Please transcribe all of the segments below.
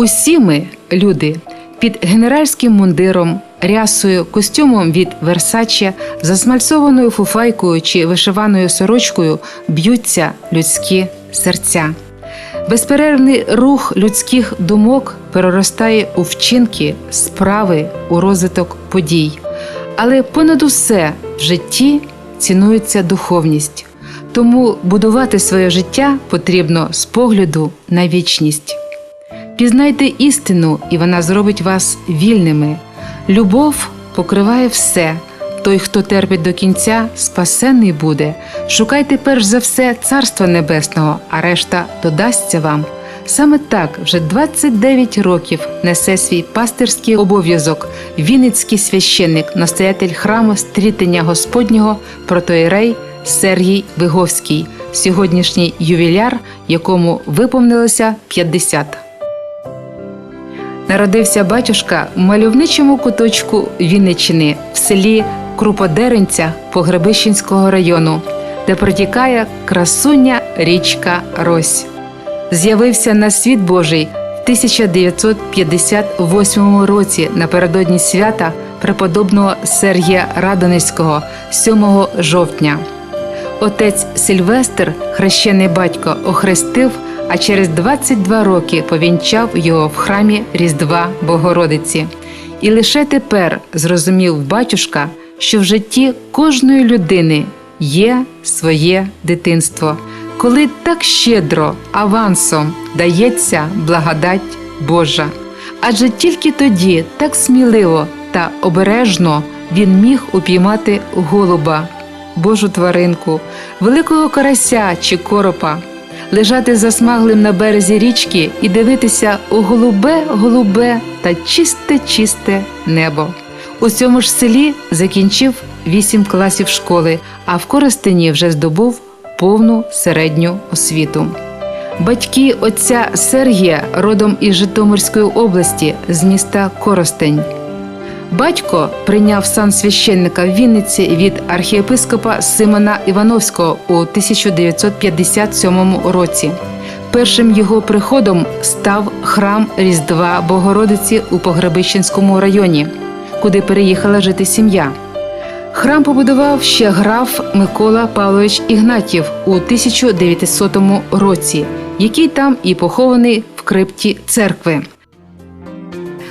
Усі ми, люди, під генеральським мундиром, рясою, костюмом від Версаче, засмальцованою фуфайкою чи вишиваною сорочкою б'ються людські серця. Безперервний рух людських думок переростає у вчинки, справи, у розвиток подій. Але понад усе в житті цінується духовність. Тому будувати своє життя потрібно з погляду на вічність. Пізнайте істину, і вона зробить вас вільними. Любов покриває все. Той, хто терпить до кінця, спасенний буде. Шукайте перш за все Царства Небесного, а решта додасться вам. Саме так вже 29 років несе свій пастирський обов'язок вінницький священник, настоятель храму стрітення Господнього протоєрей Сергій Виговський, сьогоднішній ювіляр, якому виповнилося 50. Народився батюшка в мальовничому куточку Вінниччини в селі Круподеренця Погребищенського району, де протікає красуня річка Рось. З'явився на світ Божий в 1958 році напередодні свята преподобного Сергія Радонецького 7 жовтня. Отець Сильвестр, хрещений батько, охрестив, а через 22 роки повінчав його в храмі Різдва Богородиці. І лише тепер зрозумів батюшка, що в житті кожної людини є своє дитинство, коли так щедро авансом дається благодать Божа. Адже тільки тоді так сміливо та обережно він міг упіймати голуба. Божу тваринку, великого карася чи коропа, лежати засмаглим на березі річки і дивитися у голубе, голубе та чисте, чисте небо. У цьому ж селі закінчив вісім класів школи, а в Коростені вже здобув повну середню освіту. Батьки отця Сергія родом із Житомирської області з міста Коростень. Батько прийняв сан священника в Вінниці від архієпископа Симона Івановського у 1957 році. Першим його приходом став храм Різдва Богородиці у Погребищенському районі, куди переїхала жити сім'я. Храм побудував ще граф Микола Павлович Ігнатів у 1900 році, який там і похований в крипті церкви.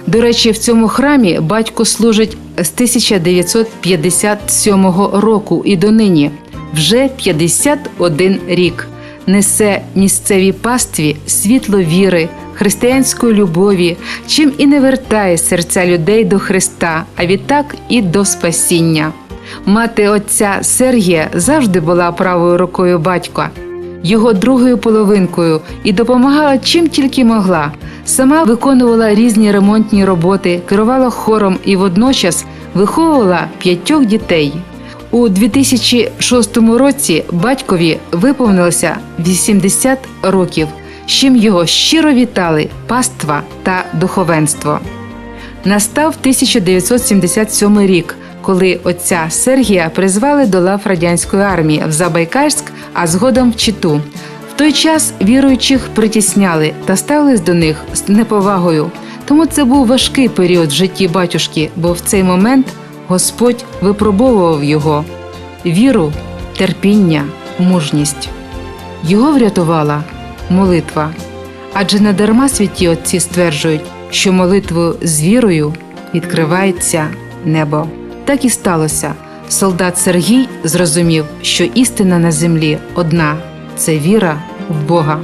До речі, в цьому храмі батько служить з 1957 року і донині вже 51 рік. Несе місцевій пастві світло віри, християнської любові, чим і не вертає серця людей до Христа, а відтак і до спасіння. Мати отця Сергія завжди була правою рукою батька, його другою половинкою і допомагала чим тільки могла. Сама виконувала різні ремонтні роботи, керувала хором і водночас виховувала п'ятьох дітей. У 2006 році батькові виповнилося 80 років, з чим його щиро вітали паства та духовенство. Настав 1977 рік, коли отця Сергія призвали до лав радянської армії в Забайкальськ, а згодом в Читу. В той час віруючих притісняли та ставились до них з неповагою. Тому це був важкий період в житті батюшки, бо в цей момент Господь випробовував його віру, терпіння, мужність. Його врятувала молитва. Адже не дарма святі отці стверджують, що молитвою з вірою відкривається небо. Так і сталося. Солдат Сергій зрозумів, що істина на землі одна це віра в Бога.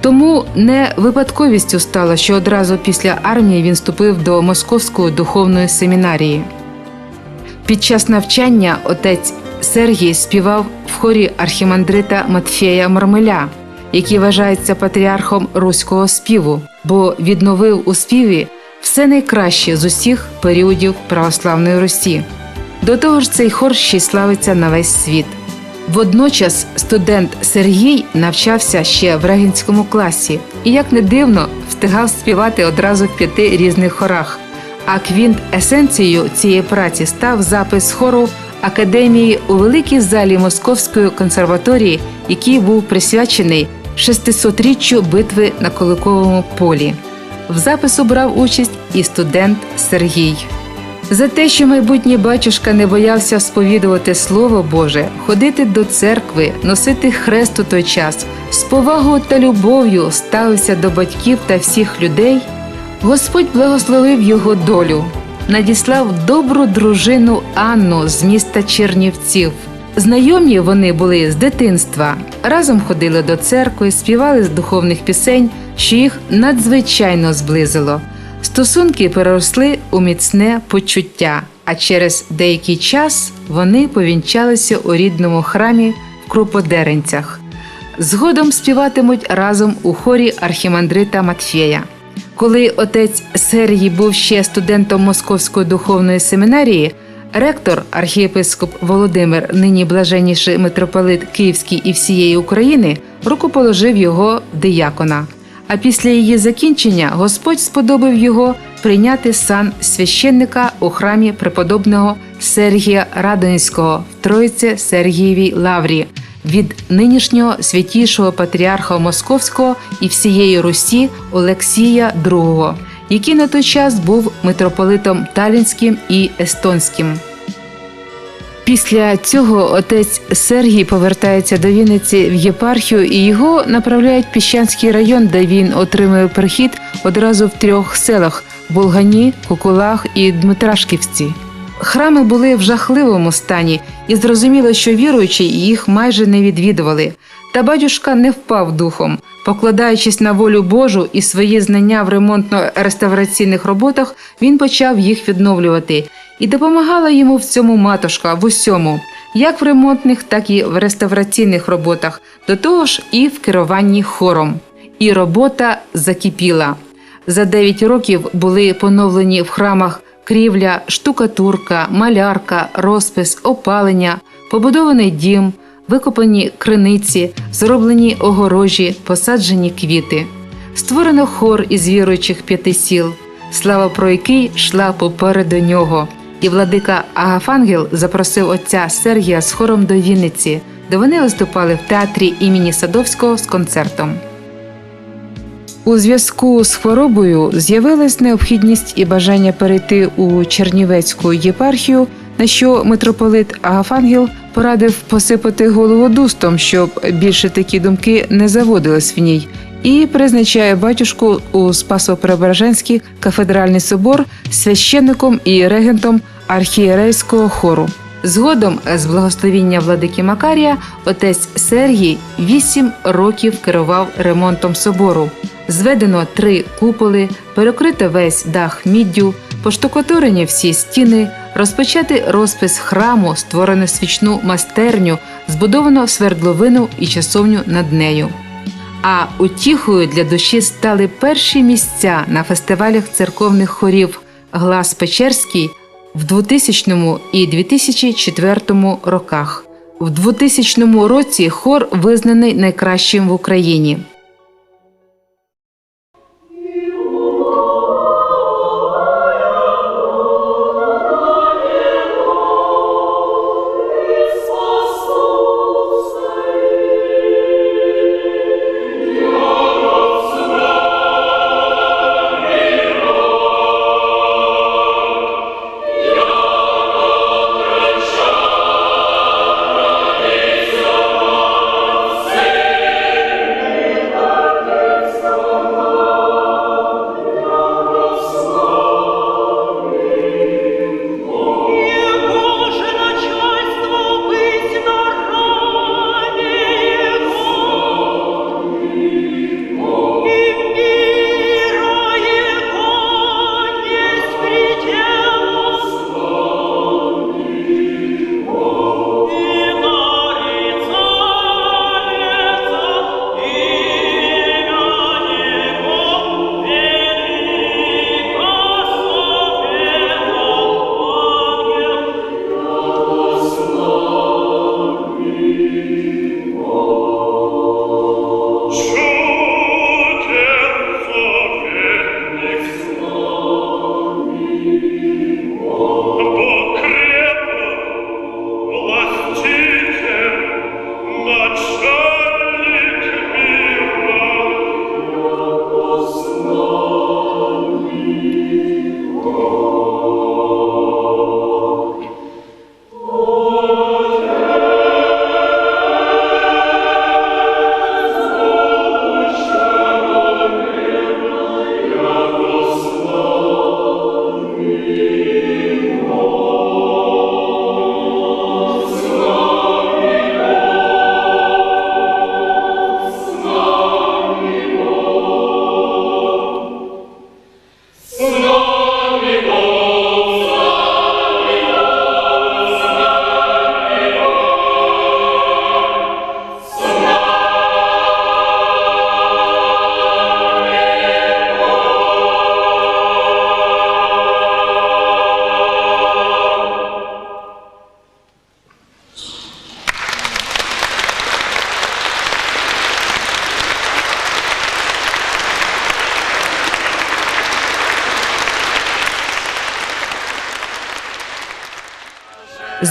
Тому не випадковістю стало, що одразу після армії він вступив до Московської духовної семінарії. Під час навчання отець Сергій співав в хорі архімандрита Матфея Мармеля, який вважається патріархом руського співу, бо відновив у співі все найкраще з усіх періодів православної Русі. До того ж, цей хор ще й славиться на весь світ. Водночас студент Сергій навчався ще в регінському класі і, як не дивно, встигав співати одразу в п'яти різних хорах. А квінт есенцією цієї праці став запис хору академії у великій залі Московської консерваторії, який був присвячений 600-річчю битви на Куликовому полі. В запису брав участь і студент Сергій. За те, що майбутній батюшка не боявся сповідувати Слово Боже, ходити до церкви, носити хрест у той час, з повагою та любов'ю ставився до батьків та всіх людей, Господь благословив його долю, надіслав добру дружину Анну з міста Чернівців. Знайомі вони були з дитинства, разом ходили до церкви, співали з духовних пісень, що їх надзвичайно зблизило. Стосунки переросли у міцне почуття, а через деякий час вони повінчалися у рідному храмі в Круподеренцях. Згодом співатимуть разом у хорі архімандрита Матфєя. Коли отець Сергій був ще студентом Московської духовної семінарії, ректор архієпископ Володимир, нині блаженніший митрополит Київський і всієї України, рукоположив його диякона. А після її закінчення Господь сподобав його прийняти сан священника у храмі преподобного Сергія Радонського в Троїці Сергієвій Лаврі від нинішнього святішого патріарха Московського і всієї Русі Олексія II, який на той час був митрополитом Талінським і Естонським. Після цього отець Сергій повертається до Вінниці в єпархію і його направляють в Піщанський район, де він отримує прихід одразу в трьох селах Болгані, Кукулах і Дмитрашківці. Храми були в жахливому стані, і зрозуміло, що віруючі їх майже не відвідували. Та батюшка не впав духом, покладаючись на волю Божу і свої знання в ремонтно-реставраційних роботах, він почав їх відновлювати. І допомагала йому в цьому матушка в усьому, як в ремонтних, так і в реставраційних роботах, до того ж і в керуванні хором. І робота закипіла. За 9 років були поновлені в храмах крівля, штукатурка, малярка, розпис, опалення, побудований дім, викопані криниці, зроблені огорожі, посаджені квіти. Створено хор із віруючих п'яти сіл, слава про який йшла попереду нього. І владика Агафангел запросив отця Сергія з хором до Вінниці, де вони виступали в театрі імені Садовського з концертом. У зв'язку з хворобою з'явилась необхідність і бажання перейти у Чернівецьку єпархію, на що митрополит Агафангел порадив посипати голову дустом, щоб більше такі думки не заводились в ній, і призначає батюшку у Спасо-Преображенський кафедральний собор священником і регентом архієрейського хору. Згодом, з благословіння владики Макарія, отець Сергій вісім років керував ремонтом собору. Зведено три куполи, перекрито весь дах міддю, поштукатурені всі стіни, розпочати розпис храму, створено свічну мастерню, збудовано свердловину і часовню над нею. А утіхою для душі стали перші місця на фестивалях церковних хорів Глас Печерський в 2000 і 2004 роках. В 2000 році хор визнаний найкращим в Україні.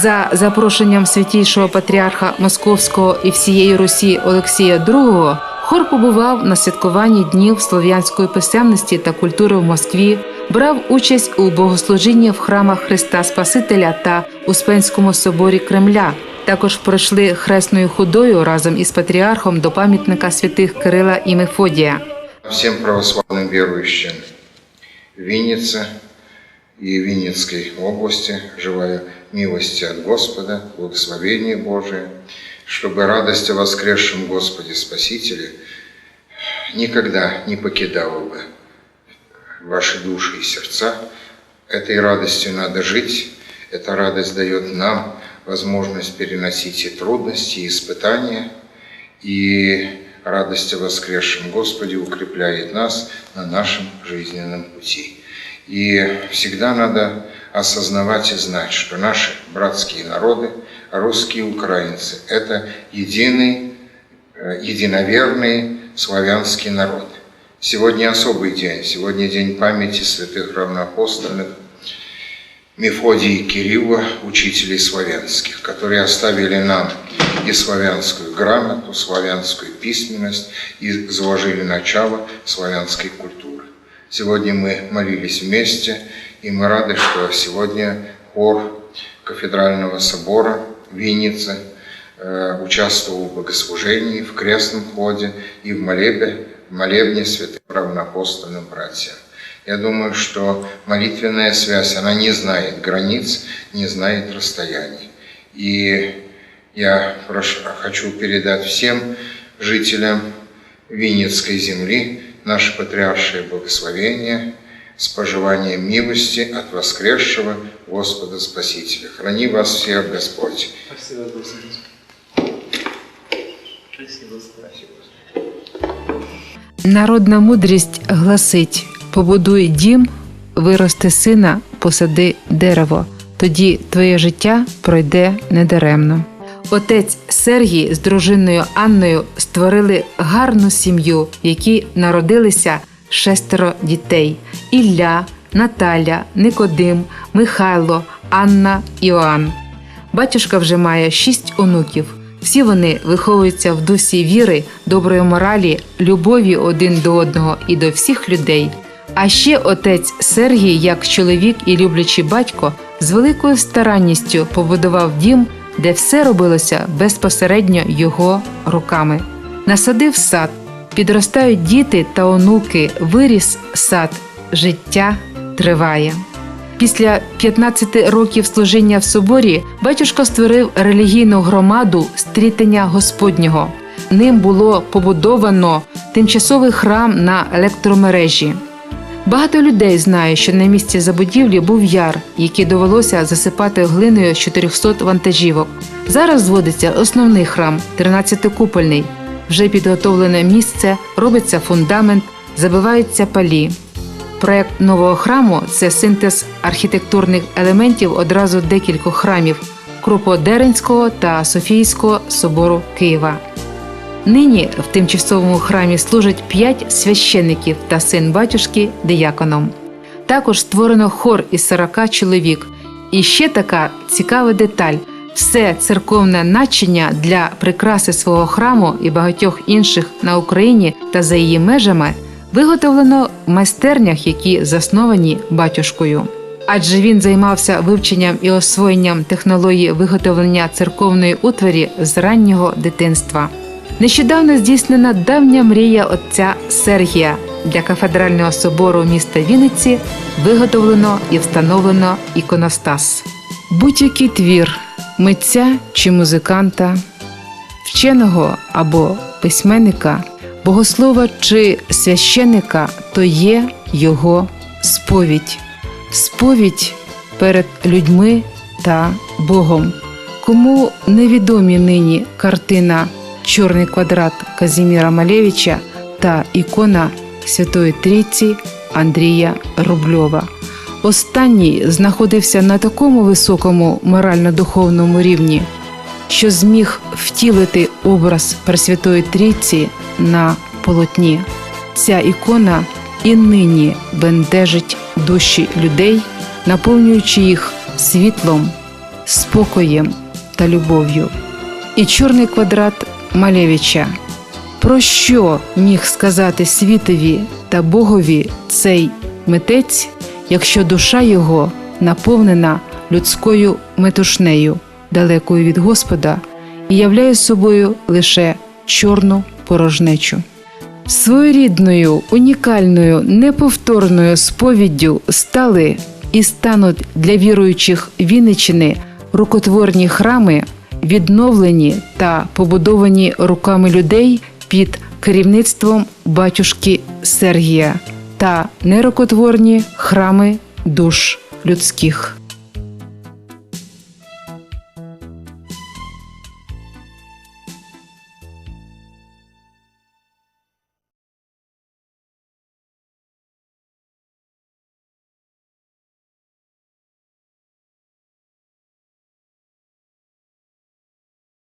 За запрошенням святійшого патріарха Московського і всієї Русі Олексія II хор побував на святкуванні днів слов'янської писемності та культури в Москві, брав участь у богослужінні в храмах Христа Спасителя та Успенському соборі Кремля. Також пройшли хресною ходою разом із патріархом до пам'ятника святих Кирила і Мефодія. всем православным верующим в Виннице и Винницкой области желаю милости от Господа, благословения Божия, чтобы радость о воскресшем Господе Спасителе никогда не покидала бы ваши души и сердца. Этой радостью надо жить. Эта радость дает нам возможность переносить и трудности, и испытания. И радость о воскресшем Господе укрепляет нас на нашем жизненном пути. И всегда надо осознавать и знать, что наши братские народы, русские украинцы, это единый, э, единоверный славянский народ. Сегодня особый день, сегодня день памяти святых равноапостольных Мефодия и Кирилла, учителей славянских, которые оставили нам и славянскую грамоту, славянскую письменность и заложили начало славянской культуры. Сегодня мы молились вместе, и мы рады, что сегодня хор кафедрального собора в Виннице э, участвовал в богослужении, в крестном ходе и в молебе, в молебне святым равноапостольным братьям. Я думаю, что молитвенная связь, она не знает границ, не знает расстояний. И я прошу, хочу передать всем жителям Винницкой земли наше патриаршее благословение с пожеланием милости от воскресшего Господа Спасителя. Храни вас всех Господь. Спасибо, Господи. Спасибо, Господи. Народна мудрість гласить: побудуй дім, вирости сина, посади дерево. Тоді твоє життя пройде недаремно. Отець Сергій з дружиною Анною створили гарну сім'ю, в якій народилися шестеро дітей: Ілля, Наталя, Никодим, Михайло, Анна, Іоанн. Батюшка вже має шість онуків. Всі вони виховуються в дусі віри, доброї моралі, любові один до одного і до всіх людей. А ще отець Сергій, як чоловік і люблячий батько, з великою старанністю побудував дім, де все робилося безпосередньо його руками. Насадив сад, підростають діти та онуки, виріс сад, життя триває. Після 15 років служіння в соборі батюшка створив релігійну громаду стрітення Господнього. Ним було побудовано тимчасовий храм на електромережі. Багато людей знає, що на місці забудівлі був яр, який довелося засипати глиною з 400 вантажівок. Зараз зводиться основний храм, 13-купольний. Вже підготовлене місце, робиться фундамент, забиваються палі. Проект нового храму це синтез архітектурних елементів одразу декількох храмів Кроподеренського та Софійського собору Києва. Нині в тимчасовому храмі служать п'ять священників та син батюшки дияконом. Також створено хор із 40 чоловік. І ще така цікава деталь: все церковне начиння для прикраси свого храму і багатьох інших на Україні та за її межами виготовлено в майстернях, які засновані батюшкою. Адже він займався вивченням і освоєнням технології виготовлення церковної утварі з раннього дитинства. Нещодавно здійснена давня мрія отця Сергія для кафедрального собору міста Вінниці виготовлено і встановлено іконостас. Будь-який твір митця чи музиканта, вченого або письменника, богослова чи священика то є його сповідь, сповідь перед людьми та Богом. Кому невідомі нині картина Чорний квадрат Казіміра Малевича та ікона Святої Трійці Андрія Рубльова. Останній знаходився на такому високому морально-духовному рівні, що зміг втілити образ Пресвятої Трійці на полотні. Ця ікона і нині бентежить душі людей, наповнюючи їх світлом, спокоєм та любов'ю. І чорний квадрат Малевича. Про що міг сказати світові та Богові цей митець, якщо душа його наповнена людською метушнею, далекою від Господа, і являє собою лише чорну порожнечу? Своєрідною, унікальною, неповторною сповіддю стали і стануть для віруючих Вінничини рукотворні храми, відновлені та побудовані руками людей під керівництвом батюшки Сергія та нерокотворні храми душ людських.